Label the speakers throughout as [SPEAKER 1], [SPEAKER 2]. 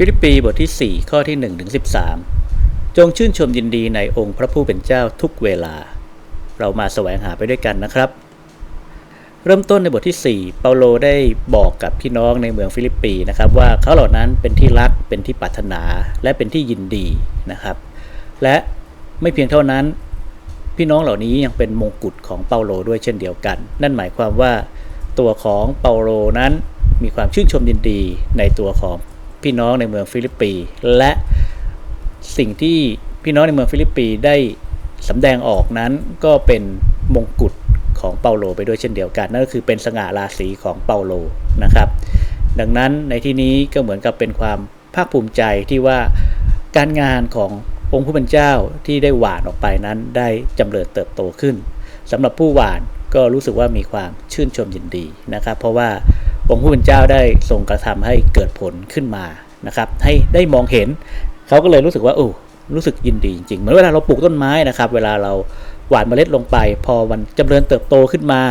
[SPEAKER 1] ฟิลิปปีบทที่ 4 ข้อที่1ถึง13 จงชื่นชมยินดีในองค์พระผู้เป็นเจ้าทุกเวลา เรามาแสวงหาไปด้วยกันนะครับ เริ่มต้นในบทที่ 4 เปาโลได้บอกกับพี่น้องในเมืองฟิลิปปีนะครับว่าเขาเหล่านั้นเป็นที่รักเป็นที่ปรารถนาและเป็นที่ยินดีนะครับ และไม่เพียงเท่านั้น พี่น้องเหล่านี้ยังเป็นมงกุฎของเปาโลด้วยเช่นเดียวกัน นั่นหมายความว่าตัวของเปาโลนั้นมีความชื่นชมยินดีในตัวของ พี่น้องในเมืองฟิลิปปี และสิ่งที่พี่น้องในเมืองฟิลิปปีได้สำแดงออกนั้นก็เป็นมงกุฎของเปาโลไปด้วยเช่นเดียวกัน นั่นก็คือเป็นสง่าราศีของเปาโลนะครับ ดังนั้นในที่นี้ก็เหมือนกับเป็นความภาคภูมิใจที่ว่าการงานขององค์ผู้เป็นเจ้าที่ได้หวานออกไปนั้นได้จำเริญเติบโตขึ้นสำหรับผู้หวานก็รู้สึกว่ามีความชื่นชมยินดีนะครับ เพราะว่า องค์ผู้เป็นเจ้าได้ทรงกระทำให้เกิดผลขึ้นมานะครับให้ได้มองเห็นเขาก็เลยรู้สึกว่าโอ้รู้สึกยินดีจริงๆเหมือนเวลาเราปลูกต้นไม้นะครับ เวลาเราหว่านเมล็ดลงไป พอมันจำเริญเติบโตขึ้นมา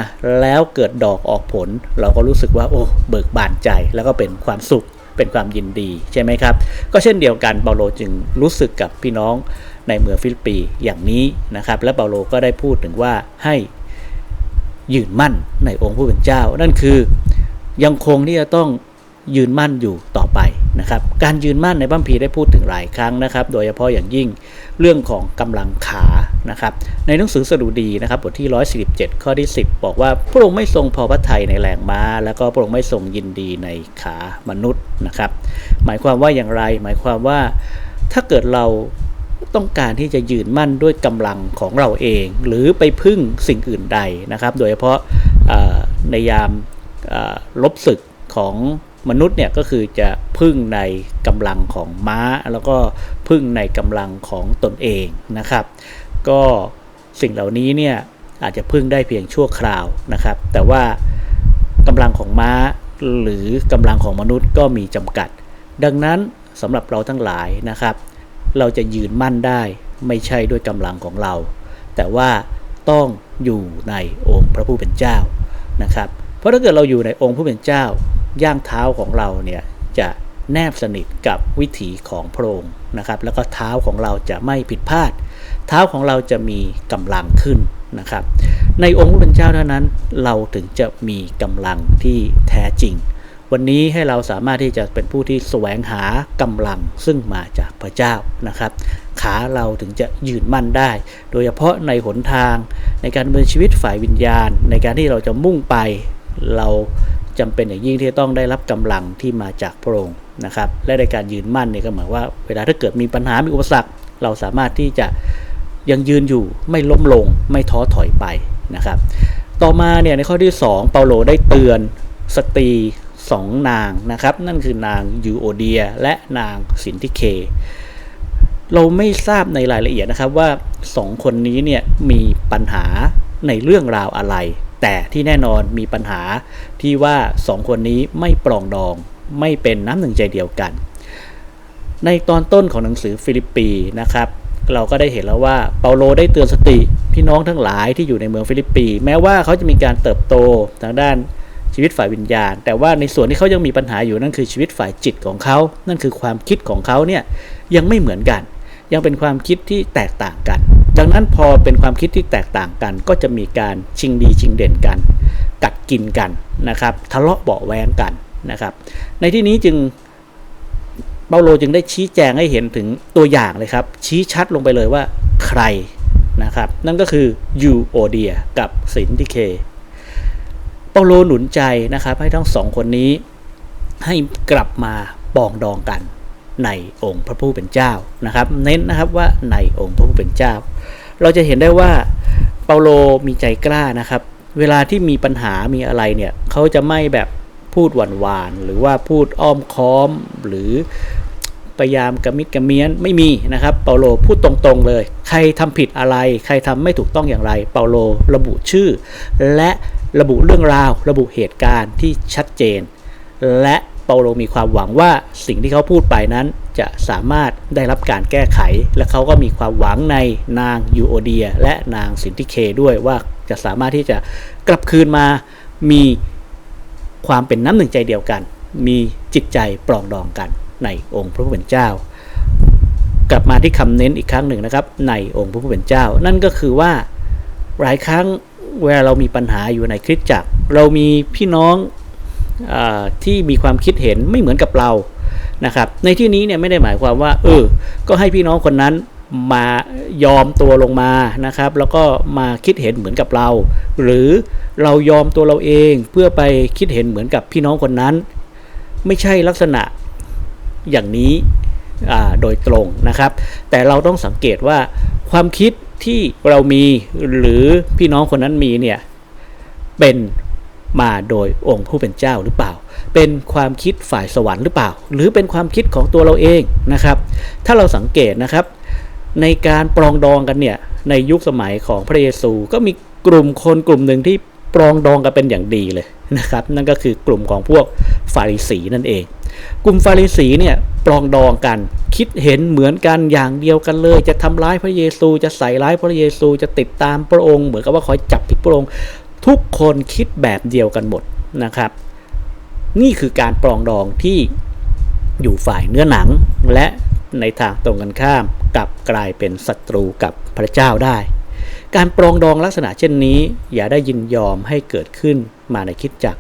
[SPEAKER 1] แล้วเกิดดอกออกผล เราก็รู้สึกว่าโอ้เบิกบานใจแล้วก็เป็นความสุขเป็นความยินดีใช่ไหมครับ ก็เช่นเดียวกันเปาโลจึงรู้สึกกับพี่น้องในเมืองฟิลิปปีอย่างนี้นะครับ และเปาโลก็ได้พูดถึงว่าให้ยืนมั่นในองค์ผู้เป็นเจ้า นั่นคือ ยังคงที่จะต้องยืนมั่นอยู่ต่อไปนะครับ การยืนมั่นในบัมพีได้พูดถึงหลายครั้งนะครับ โดยเฉพาะอย่างยิ่งเรื่องของกำลังขานะครับ ในหนังสือสดุดีนะครับบทที่ 147 ข้อที่ 10 บอกว่าพระองค์ไม่ทรงพอพระทัยในแรงม้า แล้วก็พระองค์ไม่ทรงยินดีในขามนุษย์นะครับ หมายความว่าอย่างไร หมายความว่าถ้าเกิดเราต้องการที่จะยืนมั่นด้วยกำลังของเราเอง หรือไปพึ่งสิ่งอื่นใดนะครับ โดยเฉพาะในยาม ลบศึกของมนุษย์เนี่ยก็คือจะพึ่งในกำลังของม้า แล้วก็พึ่งในกำลังของตนเองนะครับ ก็สิ่งเหล่านี้เนี่ยอาจจะพึ่งได้เพียงชั่วคราวนะครับ แต่ว่ากำลังของม้าหรือกำลังของมนุษย์ก็มีจำกัด ดังนั้นสำหรับเราทั้งหลายนะครับ เราจะยืนมั่นได้ไม่ใช่ด้วยกำลังของเรา แต่ว่าต้องอยู่ในองค์พระผู้เป็นเจ้านะครับ เพราะถ้าเกิดเราอยู่ในองค์ผู้เป็นเจ้า ย่างเท้าของเราเนี่ยจะแนบสนิทกับวิถีของพระองค์นะครับ แล้วก็เท้าของเราจะไม่ผิดพลาด เท้าของเราจะมีกำลังขึ้นนะครับ ในองค์พระเป็นเจ้าเท่านั้นเราถึงจะมีกำลังที่แท้จริง วันนี้ให้เราสามารถที่จะเป็นผู้ที่แสวงหากำลังซึ่งมาจากพระเจ้านะครับ ขาเราถึงจะยืนมั่นได้ โดยเฉพาะในหนทาง ในการดำเนินชีวิตฝ่ายวิญญาณ ในการที่เราจะมุ่งไป เราจำเป็นอย่างยิ่งที่ต้องได้รับกำลังที่มาจากพระองค์นะครับและในการยืนมั่นเนี่ยก็หมายว่าเวลาถ้าเกิดมีปัญหา มีอุปสรรค เราสามารถที่จะยังยืนอยู่ไม่ล้มลงไม่ท้อถอยไปนะครับ ต่อมาเนี่ยในข้อที่ 2 เปาโลได้เตือนสตรีสองนางนะครับ นั่นคือนางยูโอเดีย และนางสินทิเค เราไม่ทราบในรายละเอียดนะครับว่าสองคนนี้เนี่ยมีปัญหาในเรื่องราวอะไร แต่ที่แน่นอนมีปัญหาที่ว่าสองคนนี้ไม่ปรองดอง ไม่เป็นน้ำหนึ่งใจเดียวกัน ในตอนต้นของหนังสือฟิลิปปีนะครับเราก็ได้เห็นแล้วว่าเปาโลได้เตือนสติพี่น้องทั้งหลายที่อยู่ในเมืองฟิลิปปี แม้ว่าเขาจะมีการเติบโตทางด้านชีวิตฝ่ายวิญญาณ แต่ว่าในส่วนที่เขายังมีปัญหาอยู่นั่นคือชีวิตฝ่ายจิตของเขา นั่นคือความคิดของเขาเนี่ยยังไม่เหมือนกัน ยังเป็นความคิดที่แตกต่างกัน ดังนั้นพอเป็นความคิดที่แตกต่างกัน ก็จะมีการชิงดีชิงเด่นกัน กัดกินกันนะครับ ทะเลาะเบาแวงกันนะครับ ในที่นี้จึงเปาโลจึงได้ชี้แจงให้เห็นถึงตัวอย่างเลยครับ ชี้ชัดลงไปเลยว่าใครนะครับ นั่นก็คือยูโอเดียกับสินทิเค เปาโลหนุนใจนะครับ ให้ทั้งสองคนนี้ให้กลับมาปองดองกัน ในองค์พระผู้เป็นเจ้านะครับ เน้นนะครับว่าในองค์พระผู้เป็นเจ้า เราจะเห็นได้ว่าเปาโลมีใจกล้านะครับ เวลาที่มีปัญหามีอะไรเนี่ยเขาจะไม่แบบพูดหวานหวานหรือว่าพูดอ้อมค้อมหรือพยายามกระมิดกระเมียนไม่มีนะครับ เปาโลพูดตรงๆเลย ใครทำผิดอะไร ใครทำไม่ถูกต้องอย่างไร เปาโลระบุชื่อ และระบุเรื่องราว ระบุเหตุการณ์ที่ชัดเจน และ เปาโลมีความหวังว่าสิ่งที่เขาพูดไปนั้นจะสามารถได้รับการแก้ไข และเขาก็มีความหวังในนางยูโอเดีย และนางสินทิเคด้วยว่าจะสามารถที่จะกลับคืนมามีความเป็นน้ำหนึ่งใจเดียวกัน มีจิตใจปรองดองกันในองค์พระผู้เป็นเจ้า กลับมาที่คำเน้นอีกครั้งหนึ่งนะครับ ในองค์พระผู้เป็นเจ้า นั่นก็คือว่าหลายครั้งเวลาเรามีปัญหาอยู่ในคริสตจักร เรามีพี่น้อง ที่มีความคิดเห็นไม่เหมือนกับเรานะครับในที่นี้เนี่ยไม่ได้หมายความว่าเออก็ให้พี่น้องคนนั้นมายอมตัวลงมานะครับ แล้วก็มาคิดเห็นเหมือนกับเรา หรือเรายอมตัวเราเองเพื่อไปคิดเห็นเหมือนกับพี่น้องคนนั้น ไม่ใช่ลักษณะอย่างนี้อ่าโดยตรงนะครับ แต่เราต้องสังเกตว่าความคิดที่เรามีหรือพี่น้องคนนั้นมีเนี่ยเป็น มาโดยองค์ผู้เป็นเจ้าหรือเปล่า เป็นความคิดฝ่ายสวรรค์หรือเปล่า หรือเป็นความคิดของตัวเราเองนะครับ ถ้าเราสังเกตนะครับ ในการปรองดองกันเนี่ยในยุคสมัยของพระเยซู ก็มีกลุ่มคนกลุ่มหนึ่งที่ปรองดองกันเป็นอย่างดีเลยนะครับ นั่นก็คือกลุ่มของพวกฟาริสีนั่นเอง กลุ่มฟาริสีเนี่ยปรองดองกันคิดเห็นเหมือนกันอย่างเดียวกันเลย จะทำร้ายพระเยซู จะใส่ร้ายพระเยซู จะติดตามพระองค์ เหมือนกับว่าคอยจับผิดพระองค์ ทุกคนคิดแบบเดียวกันหมดนะครับ นี่คือการปรองดองที่อยู่ฝ่ายเนื้อหนัง และในทางตรงกันข้ามกลับกลายเป็นศัตรูกับพระเจ้าได้ การปรองดองลักษณะเช่นนี้ อย่าได้ยินยอมให้เกิดขึ้นมาในคิดจัก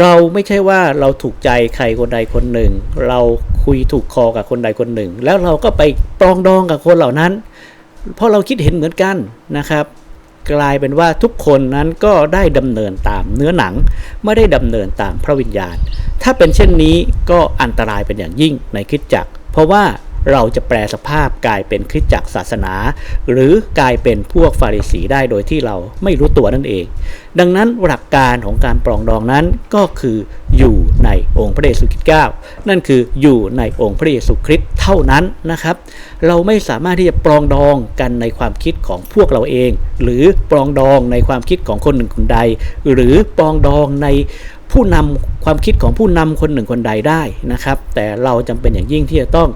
[SPEAKER 1] เราไม่ใช่ว่าเราถูกใจใครคนใดคนหนึ่ง เราคุยถูกคอกับคนใดคนหนึ่ง แล้วเราก็ไปปรองดองกับคนเหล่านั้น เพราะเราคิดเห็นเหมือนกันนะครับ กลายเป็นว่าทุกคนนั้นก็ได้ดำเนินตามเนื้อหนัง ไม่ได้ดำเนินตามพระวิญญาณ ถ้าเป็นเช่นนี้ก็อันตรายเป็นอย่างยิ่งในคิดจักเพราะว่า เราจะแปลสภาพกลายเป็นคริสตจักรศาสนา หรือกลายเป็นพวกฟาริสีได้โดยที่เราไม่รู้ตัวนั่นเอง ดังนั้นหลักการของการปรองดองนั้นก็คืออยู่ในองค์พระเยซูคริสต์เก้านั่นคืออยู่ในองค์พระเยซูคริสต์เท่านั้นนะครับ เราไม่สามารถที่จะปรองดองกันในความคิดของพวกเราเอง หรือปรองดองในความคิดของคนหนึ่งคนใด หรือปรองดองในผู้นำความคิดของผู้นำคนหนึ่งคนใดได้นะครับ แต่เราจำเป็นอย่างยิ่งที่จะต้อง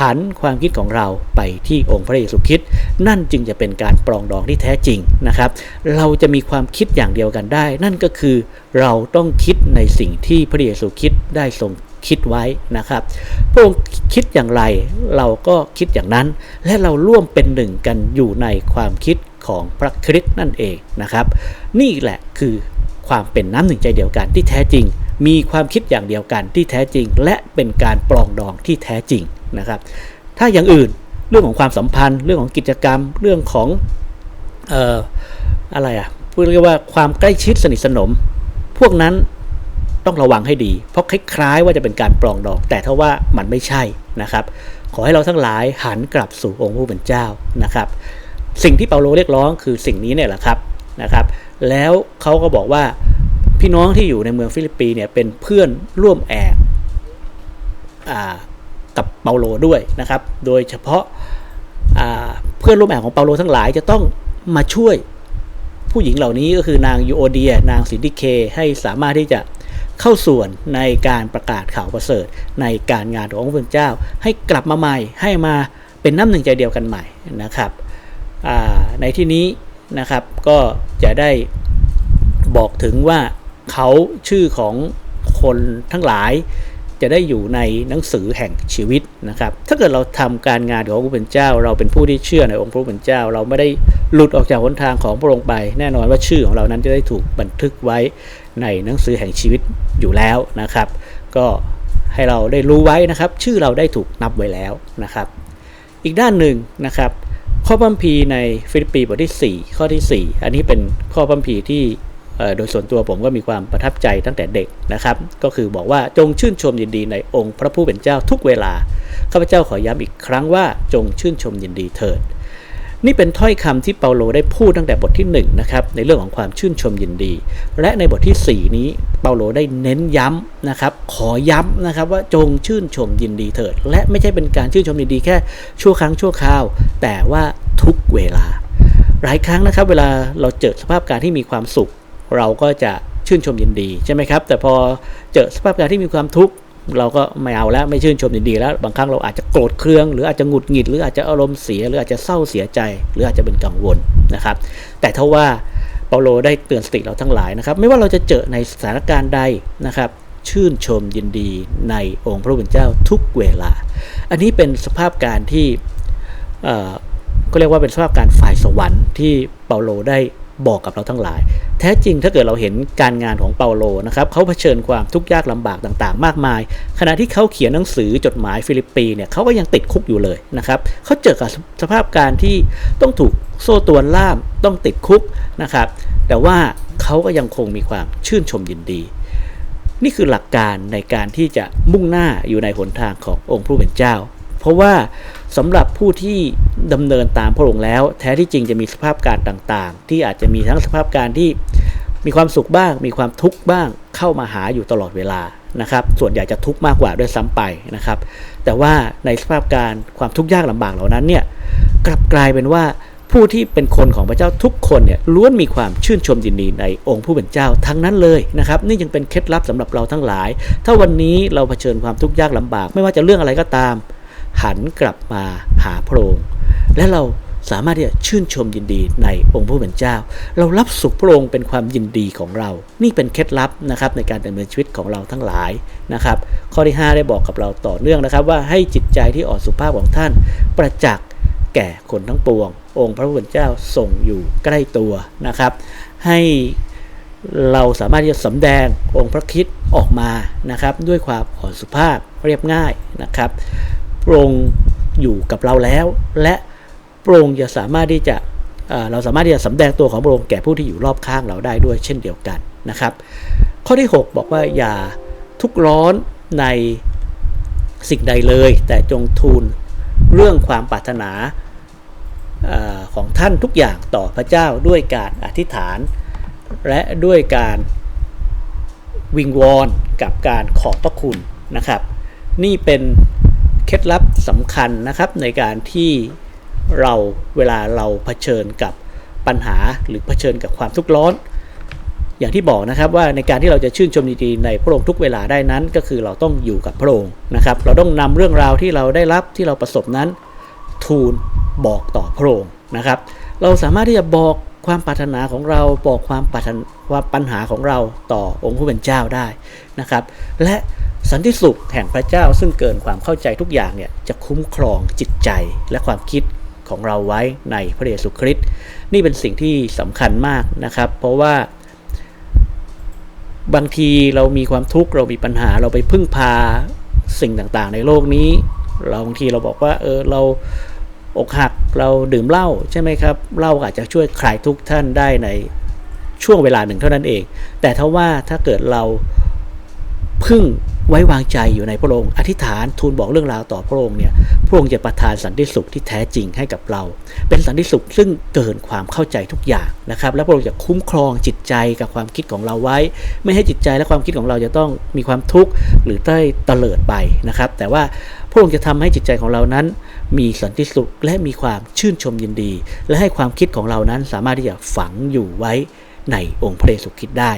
[SPEAKER 1] หันความคิดของเราไปที่องค์พระเยซูคริสต์นั่นจึงจะเป็นการปรองดองที่แท้จริงนะครับ เราจะมีความคิดอย่างเดียวกันได้ นั่นก็คือเราต้องคิดในสิ่งที่พระเยซูคริสต์ได้ทรงคิดไว้นะครับ พระองค์คิดอย่างไรเราก็คิดอย่างนั้น และเราร่วมเป็นหนึ่งกันอยู่ในความคิดของพระคริสต์นั่นเองนะครับ นี่แหละคือความเป็นน้ำหนึ่งใจเดียวกันที่แท้จริง มีความคิดอย่างเดียวกันที่แท้จริง และเป็นการปรองดองที่แท้จริงนะครับ ถ้าอย่างอื่นเรื่องของความสัมพันธ์ เรื่องของกิจกรรม เรื่องของเอ่ออะไรอะ่ะพูดเรียกว่าความใกล้ชิดสนิทสนม พวกนั้นต้องระวังให้ดี เพราะคล้ายๆว่าจะเป็นการปรองดอง แต่ถ้าว่ามันไม่ใช่นะครับ ขอให้เราทั้งหลายหันกลับสู่องค์ผู้เป็นเจ้านะครับ สิ่งที่เปาโลเรียกร้องคือสิ่งนี้เนี่ยแหละครับนะครับ แล้วเขาก็บอกว่า พี่น้องที่อยู่ในเมืองฟิลิปปีเนี่ยเป็นเพื่อนร่วมแอบกับเปาโลด้วยนะครับ โดยเฉพาะเพื่อนร่วมแอบของเปาโลทั้งหลายจะต้องมาช่วยผู้หญิงเหล่านี้ก็คือนางยูโอเดีย นางซินดิเคให้สามารถที่จะเข้าส่วนในการประกาศข่าวประเสริฐ ในการงานของพระเจ้า ให้กลับมาใหม่ให้มาเป็นน้ำหนึ่งใจเดียวกันใหม่นะครับในที่นี้นะครับก็จะได้บอกถึงว่า เขาชื่อของคนทั้งหลายจะได้อยู่ในหนังสือแห่งชีวิตนะครับ ถ้าเกิดเราทำการงานของพระผู้เป็นเจ้า เราเป็นผู้ที่เชื่อในองค์พระผู้เป็นเจ้า เราไม่ได้หลุดออกจากหนทางของพระองค์ไป แน่นอนว่าชื่อของเรานั้นจะได้ถูกบันทึกไว้ในหนังสือแห่งชีวิตอยู่แล้วนะครับ ก็ให้เราได้รู้ไว้นะครับ ชื่อเราได้ถูกนับไว้แล้วนะครับ อีกด้านหนึ่งนะครับ ข้อพัมพีในฟิลิปปีบทที่ 4 ข้อที่ 4 อันนี้เป็นข้อพัมพีที่ โดยส่วนตัวผมก็มีความประทับใจตั้งแต่เด็กนะครับ ก็คือบอกว่าจงชื่นชมยินดีในองค์พระผู้เป็นเจ้าทุกเวลาข้าพเจ้าขอย้ำอีกครั้งว่าจงชื่นชมยินดีเถิด นี่เป็นถ้อยคำที่เปาโลได้พูดตั้งแต่บทที่1นะครับในเรื่องของความชื่นชมยินดี และในบทที่ 4 นี้เปาโลได้เน้นย้ำนะครับ ขอย้ำนะครับว่าจงชื่นชมยินดีเถิด และไม่ใช่เป็นการชื่นชมยินดีแค่ชั่วครั้งชั่วคราว แต่ว่าทุกเวลาหลายครั้งนะครับเวลาเราเจอสภาพการที่มีความสุข เราก็จะชื่นชมยินดีใช่ไหมครับ แต่พอเจอสภาพการที่มีความทุกข์เราก็ไม่เอาแล้วไม่ชื่นชมยินดีแล้ว บางครั้งเราอาจจะโกรธเคือง หรืออาจจะหงุดหงิด หรืออาจจะอารมณ์เสีย หรืออาจจะเศร้าเสียใจ หรืออาจจะเป็นกังวลนะครับ แต่ถ้าว่าเปาโลได้เตือนสติเราทั้งหลายนะครับ ไม่ว่าเราจะเจอในสถานการณ์ใดนะครับชื่นชมยินดีในองค์พระผู้เป็นเจ้าทุกเวลา อันนี้เป็นสภาพการที่เอ่อก็เรียกว่าเป็นสภาพการฝ่ายสวรรค์ที่เปาโลได้บอกกับเราทั้งหลาย แท้จริงถ้าเกิดเราเห็นการงานของเปาโลนะครับเขาเผชิญความทุกข์ยากลำบากต่างๆ มากมาย ขณะที่เขาเขียนหนังสือจดหมายฟิลิปปีเนี่ยเขาก็ยังติดคุกอยู่เลยนะครับเขาเจอกับสภาพการที่ต้องถูกโซ่ตรวนล่ามต้องติดคุกนะครับแต่ว่าเขาก็ยังคงมีความชื่นชมยินดี นี่คือหลักการในการที่จะมุ่งหน้าอยู่ในหนทางขององค์ผู้เป็นเจ้า เพราะว่า สำหรับผู้ที่ดำเนินตามพระองค์แล้ว แท้ที่จริงจะมีสภาพการต่างๆ ที่อาจจะมีทั้งสภาพการที่มีความสุขบ้าง มีความทุกข์บ้างเข้ามาหาอยู่ตลอดเวลานะครับ ส่วนใหญ่จะทุกข์มากกว่าด้วยซ้ำไปนะครับ แต่ว่าในสภาพการความทุกข์ยากลำบากเหล่านั้นเนี่ยกลับกลายเป็นว่าผู้ที่เป็นคนของพระเจ้าทุกคนเนี่ยล้วนมีความชื่นชมยินดีในองค์ผู้เป็นเจ้าทั้งนั้นเลยนะครับ นี่ยังเป็นเคล็ดลับสำหรับเราทั้งหลาย ถ้าวันนี้เราเผชิญความทุกข์ยากลำบาก ไม่ว่าจะเรื่องอะไรก็ตาม หันกลับมาหาพระองค์และเราสามารถที่จะชื่นชมยินดีในองค์ผู้เป็นเจ้า เรารับสุขพระองค์เป็นความยินดีของเรา นี่เป็นเคล็ดลับนะครับในการดำเนินชีวิตของเราทั้งหลายนะครับ ข้อที่ 5 ได้บอกกับเราต่อเนื่องนะครับ ว่าให้จิตใจที่อ่อนสุภาพของท่าน ประจักษ์แก่คนทั้งปวง องค์พระผู้เป็นเจ้าทรงอยู่ใกล้ตัวนะครับ ให้เราสามารถที่จะสำแดงองค์พระคิดออกมานะครับ ด้วยความอ่อนสุภาพเรียบง่ายนะครับ พระองค์อยู่กับเราแล้ว และพระองค์จะสามารถที่จะเราสามารถที่จะสำแดงตัวของพระองค์แก่ผู้ที่อยู่รอบข้างเราได้ด้วยเช่นเดียวกันนะครับ ข้อที่ 6 บอกว่าอย่าทุกข์ร้อนในสิ่งใดเลย แต่จงทูลเรื่องความปรารถนาอของท่านทุกอย่างต่อพระเจ้าด้วยการอธิษฐาน และด้วยการวิงวอนกับการขอบพระคุณนะครับ นี่เป็น เคล็ดลับสำคัญนะครับในการที่เราเวลาเราเผชิญกับปัญหาหรือเผชิญกับความทุกข์ร้อน อย่างที่บอกนะครับว่าในการที่เราจะชื่นชมดีๆในพระองค์ทุกเวลาได้นั้น ก็คือเราต้องอยู่กับพระองค์นะครับ เราต้องนำเรื่องราวที่เราได้รับที่เราประสบนั้น ทูลบอกต่อพระองค์นะครับ เราสามารถที่จะบอกความปรารถนาของเราบอกความปัญหาของเราต่อองค์ผู้เป็นเจ้าได้นะครับ และ สันติสุขแห่งพระเจ้าซึ่งเกินความเข้าใจทุกอย่างเนี่ยจะคุ้มครองจิตใจและความคิดของเราไว้ในพระเยซูคริสต์นี่เป็นสิ่งที่สำคัญมากนะครับ เพราะว่า บางทีเรามีความทุกข์เรามีปัญหาเราไปพึ่งพาสิ่งต่างๆ ในโลกนี้ เราบางทีเราบอกว่าเออเราอกหักเราดื่มเหล้าใช่ไหมครับเหล้าอาจจะช่วยคลายทุกข์ท่านได้ในช่วงเวลาหนึ่งเท่านั้นเอง แต่ถ้าว่าถ้าเกิดเราพึ่ง ไว้วางใจอยู่ในพระองค์ อธิษฐานทูลบอกเรื่องราวต่อพระองค์เนี่ย พระองค์จะประทานสันติสุขที่แท้จริงให้กับเรา เป็นสันติสุขซึ่งเกินความเข้าใจทุกอย่างนะครับ และพระองค์จะคุ้มครองจิตใจกับความคิดของเราไว้ ไม่ให้จิตใจและความคิดของเราจะต้องมีความทุกข์หรือได้เตลิดไปนะครับ แต่ว่าพระองค์จะทำให้จิตใจของเรานั้น มีสันติสุขและมีความชื่นชมยินดี และให้ความคิดของเรานั้นสามารถที่จะฝังอยู่ไว้ในองค์พระเยซูคริสต์ได้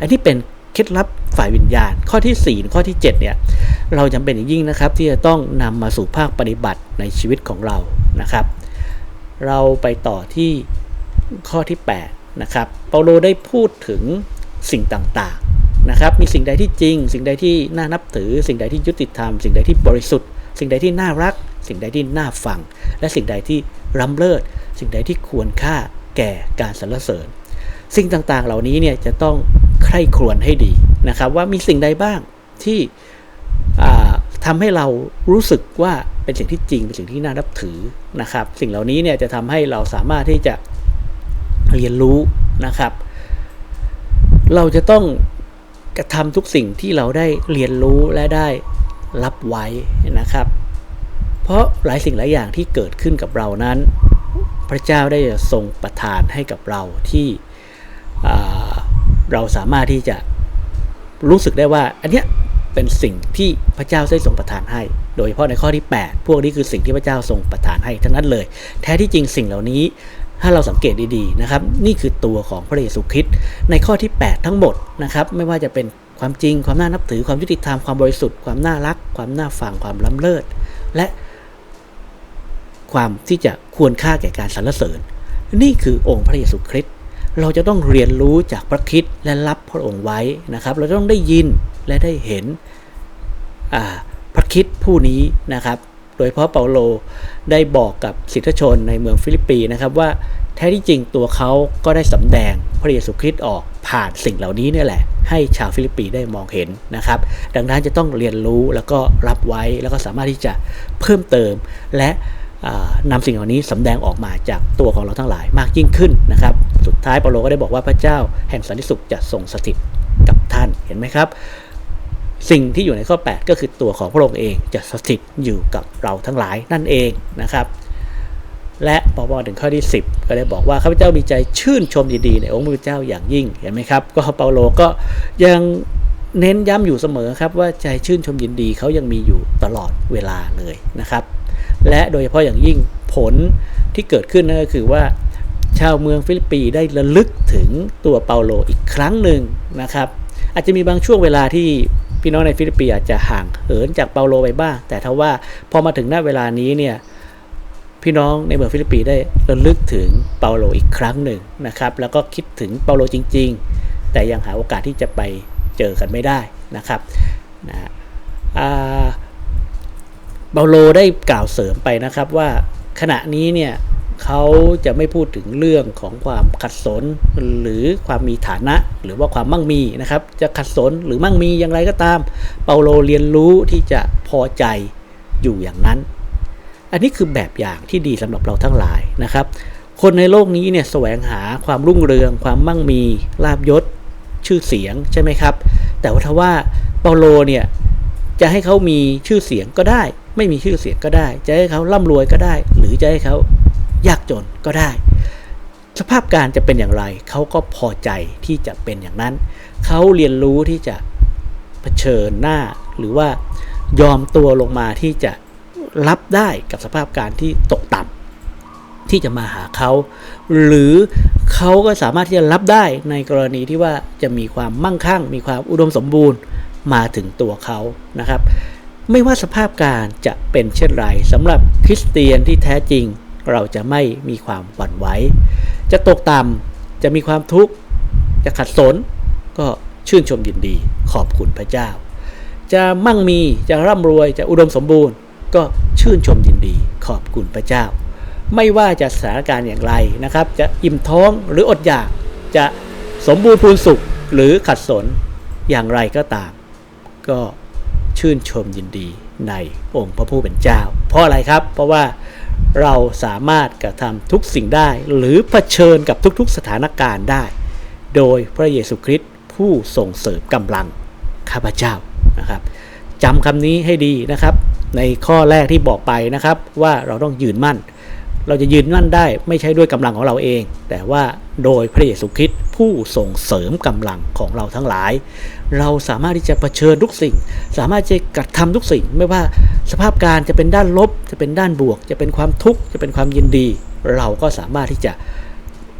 [SPEAKER 1] อันนี้เป็น เคล็ดลับฝ่ายวิญญาณ ข้อที่ 4 ข้อที่ 7 เนี่ย เราจำเป็นอย่างยิ่งนะครับ ที่จะต้องนำมาสู่ภาคปฏิบัติในชีวิตของเรานะครับ เราไปต่อที่ข้อที่ 8 นะครับเปาโลได้พูดถึงสิ่งต่างๆนะครับ มีสิ่งใดที่จริง สิ่งใดที่น่านับถือ สิ่งใดที่ยุติธรรม สิ่งใดที่บริสุทธิ์ สิ่งใดที่น่ารัก สิ่งใดที่น่าฟัง และสิ่งใดที่ล้ำเลิศ สิ่งใดที่ควรค่าแก่การสรรเสริญ สิ่งต่างๆ เหล่านี้เนี่ยจะต้องใคร่ครวญให้ดีนะครับ ว่ามีสิ่งใดบ้างที่ทำให้เรารู้สึกว่าเป็นสิ่งที่จริงเป็นสิ่งที่น่านับถือนะครับ สิ่งเหล่านี้เนี่ยจะทำให้เราสามารถที่จะเรียนรู้นะครับ เราจะต้องกระทำทุกสิ่งที่เราได้เรียนรู้และได้รับไว้นะครับ เพราะหลายสิ่งหลายอย่างที่เกิดขึ้นกับเรานั้น พระเจ้าได้ทรงประทานให้กับเราที่ เราสามารถที่จะรู้สึกได้ว่า อันเนี้ยเป็นสิ่งที่พระเจ้าได้ทรงประทานให้ โดยเฉพาะในข้อที่ 8 พวกนี้คือสิ่งที่พระเจ้าทรงประทานให้ทั้งนั้นเลย แท้ที่จริงสิ่งเหล่านี้ถ้าเราสังเกตดีๆนะครับ นี่คือตัวของพระเยซูคริสต์ในข้อที่ 8 ทั้งหมดนะครับ ไม่ว่าจะเป็นความจริง ความน่านับถือ ความยุติธรรม ความบริสุทธิ์ ความน่ารัก ความน่าฟัง ความล้ำเลิศ และความที่จะควรค่าแก่การสรรเสริญ นี่คือองค์พระเยซูคริสต์ เราจะต้องเรียนรู้จากพระคิดและรับพระองค์ไว้นะครับ เราต้องได้ยินและได้เห็นพระคิดผู้นี้นะครับ โดยเฉพาะเปาโลได้บอกกับสิทธชนในเมืองฟิลิปปีนะครับว่าแท้ที่จริงตัวเขาก็ได้สำแดงพระเยซูคริสต์ออกผ่านสิ่งเหล่านี้นี่แหละ ให้ชาวฟิลิปปีได้มองเห็นนะครับ ดังนั้นจะต้องเรียนรู้แล้วก็รับไว้แล้วก็สามารถที่จะเพิ่มเติมและ อ่านำสิ่งเหล่านี้สำแดงออกมาจากตัวของเราทั้งหลายมากยิ่งขึ้นนะครับ สุดท้ายเปาโลก็ได้บอกว่าพระเจ้าแห่งสันติสุขจะทรงสถิตกับท่านเห็นไหมครับ สิ่งที่อยู่ในข้อ 8 ก็คือตัวของพระองค์เองจะสถิตอยู่กับเราทั้งหลายนั่นเองนะครับและพอมาถึงข้อที่ 10 ก็ได้บอกว่าข้าพเจ้ามีใจชื่นชมยินดีในองค์พระเจ้าอย่างยิ่งเห็นไหมครับ ก็เปาโลก็ยังเน้นย้ำอยู่เสมอครับว่าใจชื่นชมยินดีเขายังมีอยู่ตลอดเวลาเลยนะครับ และโดยเฉพาะอย่างยิ่งผลที่เกิดขึ้นนั่นก็คือว่า ชาวเมืองฟิลิปปีได้ระลึกถึงตัวเปาโลอีกครั้งหนึ่งนะครับ อาจจะมีบางช่วงเวลาที่พี่น้องในฟิลิปปีอาจจะห่างเหินจากเปาโลไปบ้าง แต่ถ้าว่าพอมาถึงหน้าเวลานี้เนี่ยพี่น้องในเมืองฟิลิปปีได้ระลึกถึงเปาโลอีกครั้งหนึ่งนะครับ แล้วก็คิดถึงเปาโลจริง ๆ แต่ยังหาโอกาสที่จะไปเจอกันไม่ได้นะครับนะอ่า เปาโลได้กล่าวเสริมไปนะครับว่าขณะนี้เนี่ยเขาจะไม่พูดถึงเรื่องของความขัดสนหรือความมีฐานะหรือว่าความมั่งมีนะครับ จะขัดสนหรือมั่งมีอย่างไรก็ตาม เปาโลเรียนรู้ที่จะพอใจอยู่อย่างนั้น อันนี้คือแบบอย่างที่ดีสำหรับเราทั้งหลายนะครับ คนในโลกนี้เนี่ยแสวงหาความรุ่งเรือง ความมั่งมีลาบยศ ชื่อเสียงใช่ไหมครับ แต่ว่าถ้าว่าเปาโลเนี่ยจะให้เขามีชื่อเสียงก็ได้ ไม่มีชื่อเสียงก็ได้ จะให้เขาร่ำรวยก็ได้ หรือจะให้เขายากจนก็ได้ สภาพการจะเป็นอย่างไร เขาก็พอใจที่จะเป็นอย่างนั้น เขาเรียนรู้ที่จะเผชิญหน้า หรือว่ายอมตัวลงมาที่จะรับได้กับสภาพการที่ตกต่ำที่จะมาหาเขา หรือเขาก็สามารถที่จะรับได้ในกรณีที่ว่าจะมีความมั่งคั่ง มีความอุดมสมบูรณ์มาถึงตัวเขานะครับ ไม่ว่าสภาพการจะเป็นเช่นไรสำหรับคริสเตียนที่แท้จริง เราจะไม่มีความหวั่นไหวจะตกต่ำจะมีความทุกข์ จะขัดสน ก็ชื่นชมยินดีขอบคุณพระเจ้า จะมั่งมีจะร่ำรวยจะอุดมสมบูรณ์ ก็ชื่นชมยินดีขอบคุณพระเจ้า ไม่ว่าจะสถานการณ์อย่างไรนะครับ จะอิ่มท้องหรืออดอยากจะสมบูรณ์พูนสุขหรือขัดสนอย่างไรก็ตาม ก็ ชื่นชมยินดีในองค์พระผู้เป็นเจ้า เพราะอะไรครับ เพราะว่าเราสามารถกระทำทุกสิ่งได้ หรือเผชิญกับทุกๆสถานการณ์ได้ โดยพระเยซูคริสต์ผู้ส่งเสริมกำลังข้าพเจ้านะครับจำคำนี้ให้ดีนะครับ ในข้อแรกที่บอกไปนะครับ ว่าเราต้องยืนมั่น เราจะยืนมั่นได้ไม่ใช่ด้วยกำลังของเราเอง แต่ว่าโดยพระเยซูคริสต์ผู้ส่งเสริมกำลังของเราทั้งหลาย เราสามารถที่จะเผชิญทุกสิ่ง สามารถจะกระทำทุกสิ่ง ไม่ว่าสภาพการจะเป็นด้านลบ จะเป็นด้านบวก จะเป็นความทุกข์จะเป็นความยินดี เราก็สามารถที่จะ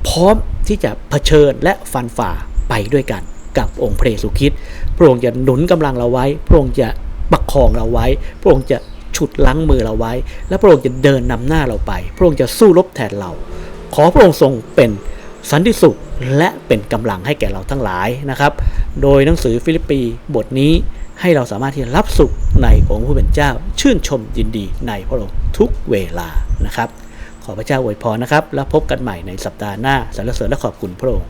[SPEAKER 1] พร้อมที่จะเผชิญและฟันฝ่าไปด้วยกันกับองค์พระเยซูคริสต์พระองค์จะหนุนกำลังเราไว้ พระองค์จะประคองเราไว้ พระองค์จะฉุดลั้งมือเราไว้ และพระองค์จะเดินนำหน้าเราไป พระองค์จะสู้รบแทนเรา ขอพระองค์ทรงเป็น สันติสุขและเป็นกำลังให้แก่เราทั้งหลายนะครับ โดยหนังสือฟิลิปปีบทนี้ให้เราสามารถที่จะรับสุขในองค์ผู้เป็นเจ้า ชื่นชมยินดีในพระองค์ทุกเวลานะครับ ขอพระเจ้าอวยพรนะครับ แล้วพบกันใหม่ในสัปดาห์หน้าสรรเสริญและขอบคุณพระองค์